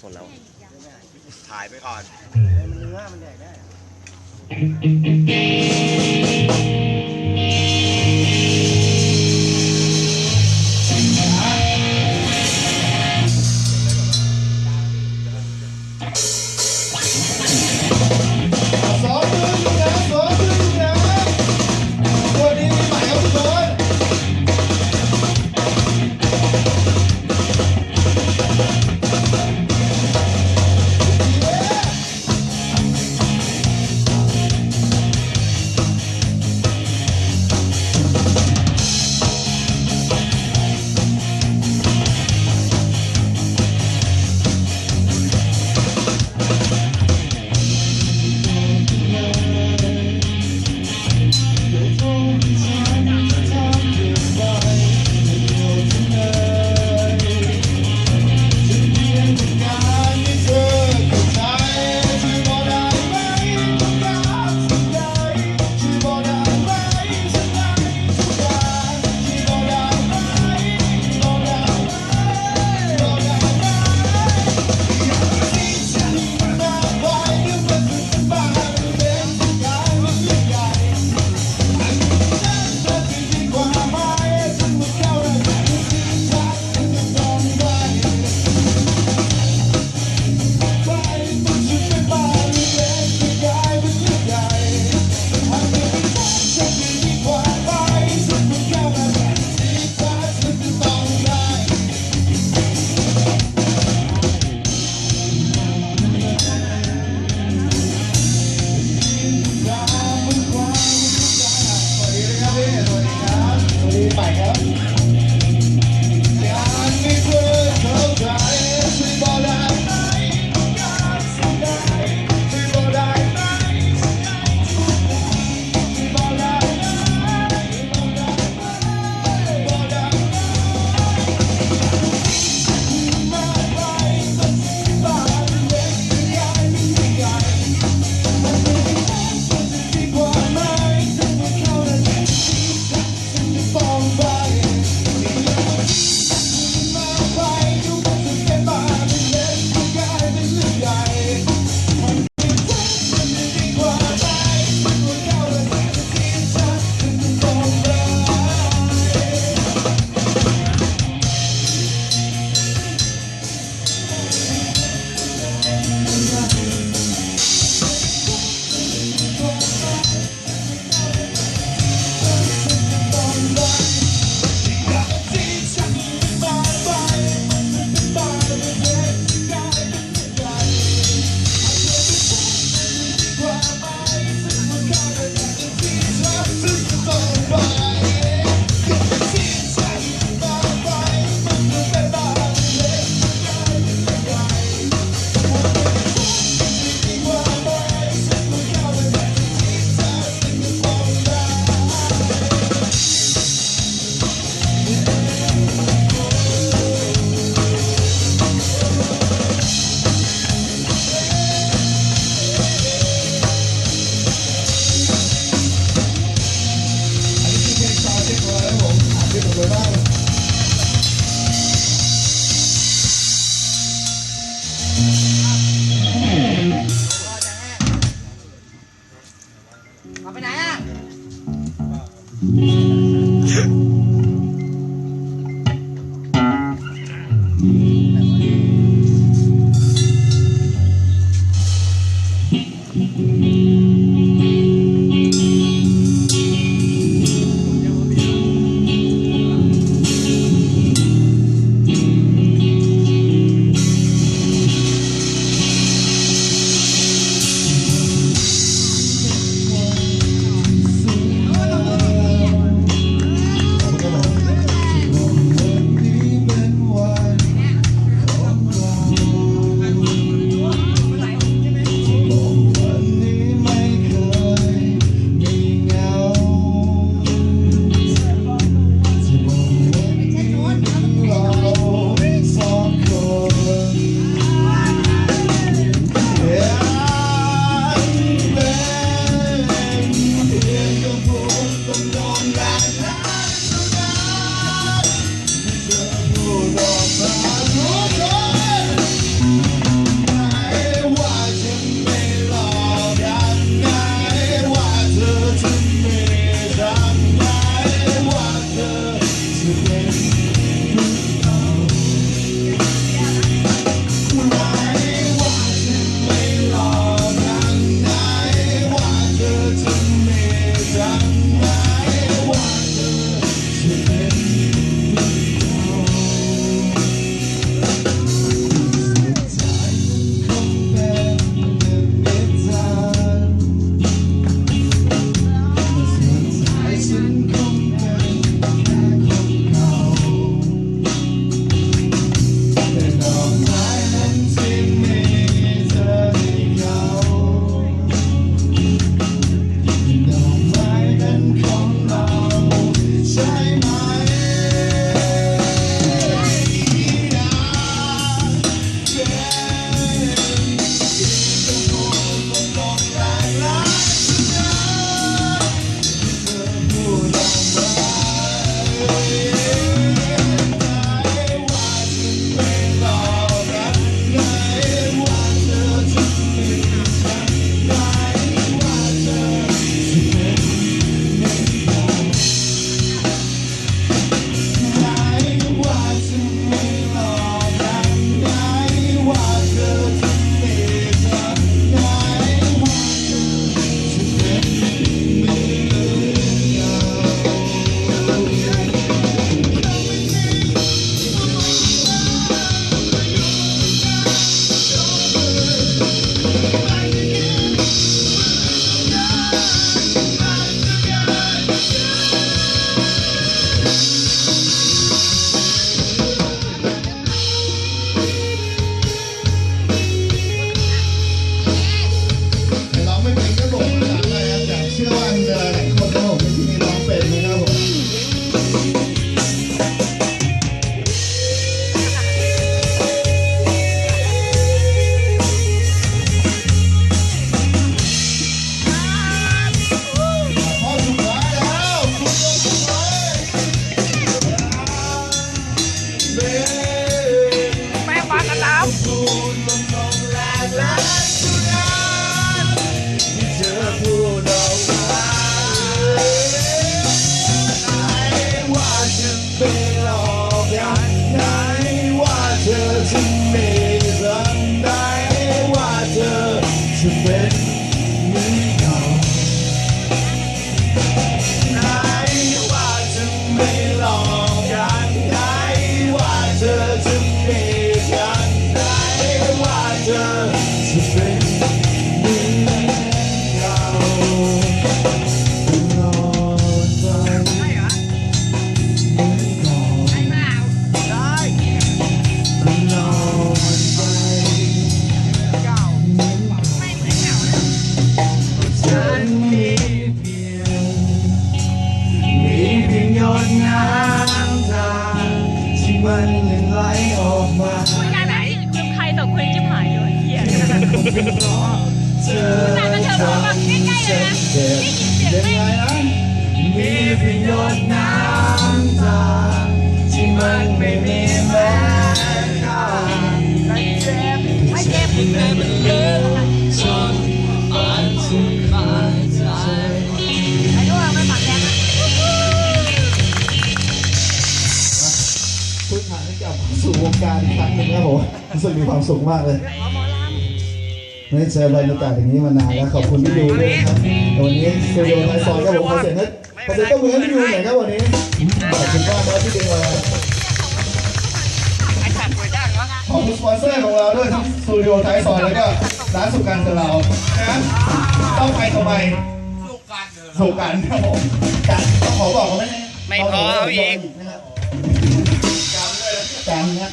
ฝนแล้ว ถ่ายไปก่อน มันนึกว่มันแดกได้ เจอเธอเจ็บเจ็บยังไงนะมีเพียงหยน้ำตาที่มันไม่มีแม้ค่าไม่เจ็บเจ็บยังไงมันเลือจนอาจถึงขาดใจไอ้ลยกไม่ปากแดนะพื้นฐานที่กลับสู่วงการอีกครั้งหนึ่งครับผมรู้สึกมีความสุขมากเลย ขอหมอลไม่ได้เจอบรรยากาศอย่างนี้มานานแล้วขอบคุณที่ดูด้วยนะครับวันนี้สตูดิโอไทยซอยครับผมขอเสียงนึกขอเสียงต้องมือให้พี่ดูหน่อยครับวันนี้ขอบคุณมากครับที่ดึงมาำไอ้สัตว์ป่วยจ้างวะขอบคุณสปอนเซอร์ของเราด้วยทั้งสตูดิโอไทยซอยแล้วก็ร้านสุกันกับเรานะต้องไปทำไมสุกันครับผมกันต้องขอบอกเขาไหมไม่พอเอาอีกนะครับกันนะ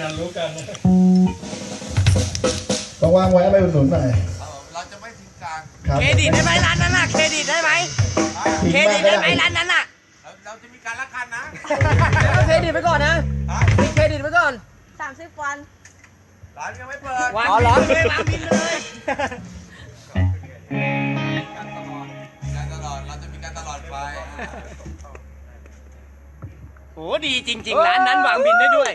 ต้อง วางไว้เอาไปอุดหนุนหน่อยเราจะไม่ทิ้งกันครับเครดิตได้ไหมร้านนั้นน่ะ เครดิตได้ไหมเครดิตได้ไหมร้านนั้นน่ะเราเราจะมีการละกันนะเอาเครดิตไปก่อนนะมีเครดิตไปก่อนสามสิบวัน ร้านยังไม่เปิดวางบินเลยวางบินเลย การตลอดการตลอด เราจะมีการตลอดไป โหดีจริง ๆ ร้านนั้นวางบินได้ด้วย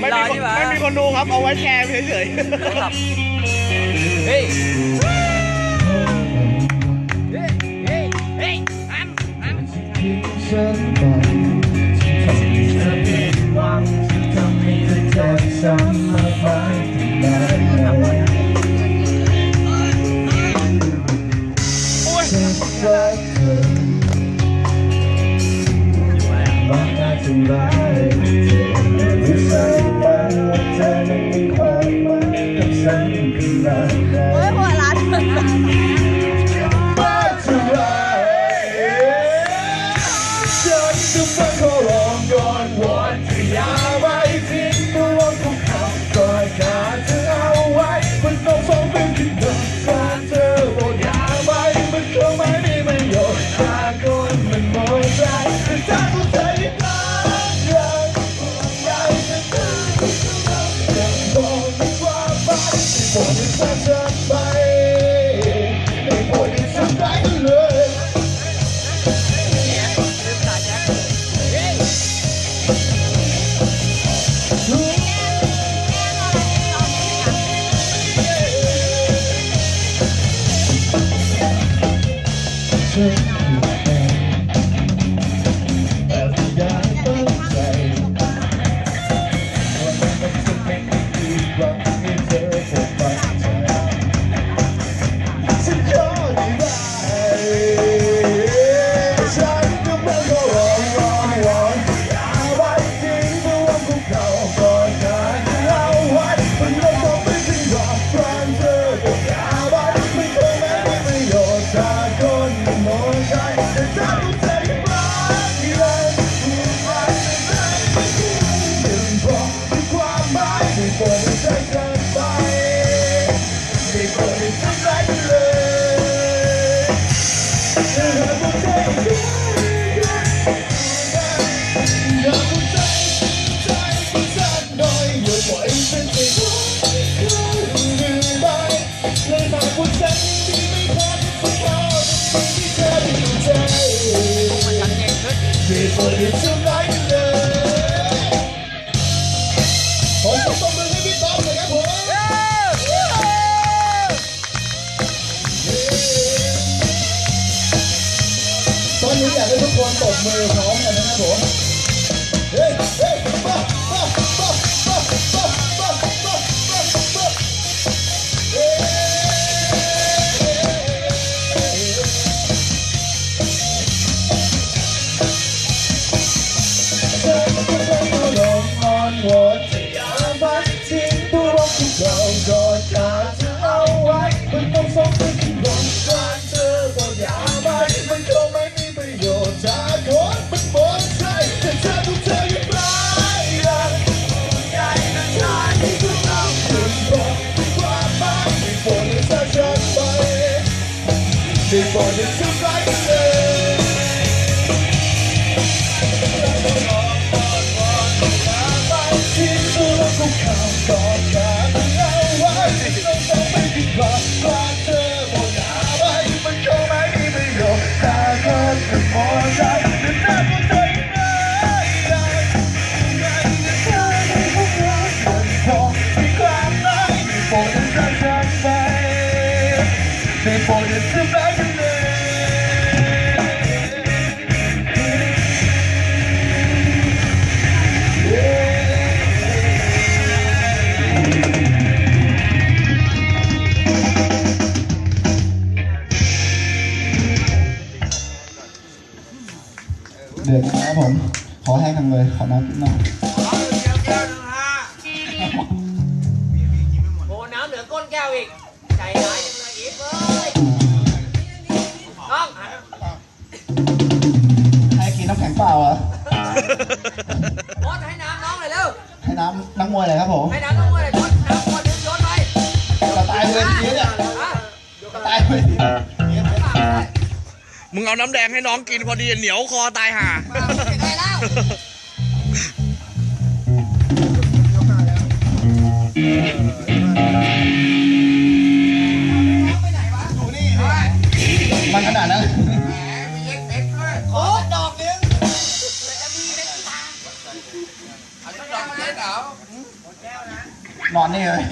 ไม่มีคนไม่มีคนดูครับ เอาไว้แชร์เฉยเฮ้ยเฮ้ยเฮ้ยเฮ้ยอันอันฉันไปทำให้เธอผิดหวังทำให้เธอเจ็บช้ำมากมายถึงไหนฉันรักเธอบางอาจจะร้าย Sure. ที่เธอดีใจไม่ควรให้ทำร้ายกันเลยผมของมือให้พี่ต้อมเลยครับผมตอนนี้อยากให้ทุกคนตบมือพร้อมกันนะครับผม for the time. เลย ขอน้ำกินหน่อยเอาเดียวแก้วหนึ่งฮะมีมีกินไม่หมดโอ้น้ำเหลือก้นแก้วอีก ใจร้ายจังเลยอีฟเอ้ยน้องให้กินน้ำแข็งเปล่าเหรอโอ๊ตให้น้ำน้องหน่อยเร็ว ให้น้ำนักมวยเลยครับผม ให้น้ำน้องหน่อยโอ๊ตน้ำคนนึงโยนไปจะตายเลยทีนี้เนี่ยอะจะตายเลยทีนี้มึงเอาน้ำแดงให้น้องกินพอดีเหนียวคอตายห่าได้แล้ว มันขนาดนั้นแหมมีเล็กเป็ดด้วยโอ๊ตดอกนึงอันนี้ดอกเล็กเหรอนอนนี่เลย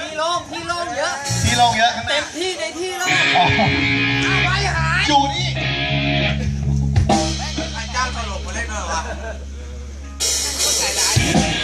ที่โล่งที่โล่งเยอะที่ลงเยอะข้างหเต็น้ามที่ในที่โล่งอ๋อเอาไว้หายอยู่นี่ไอ้จ้างตลกมาเล่นด้วยวะเข้าใจร้ายย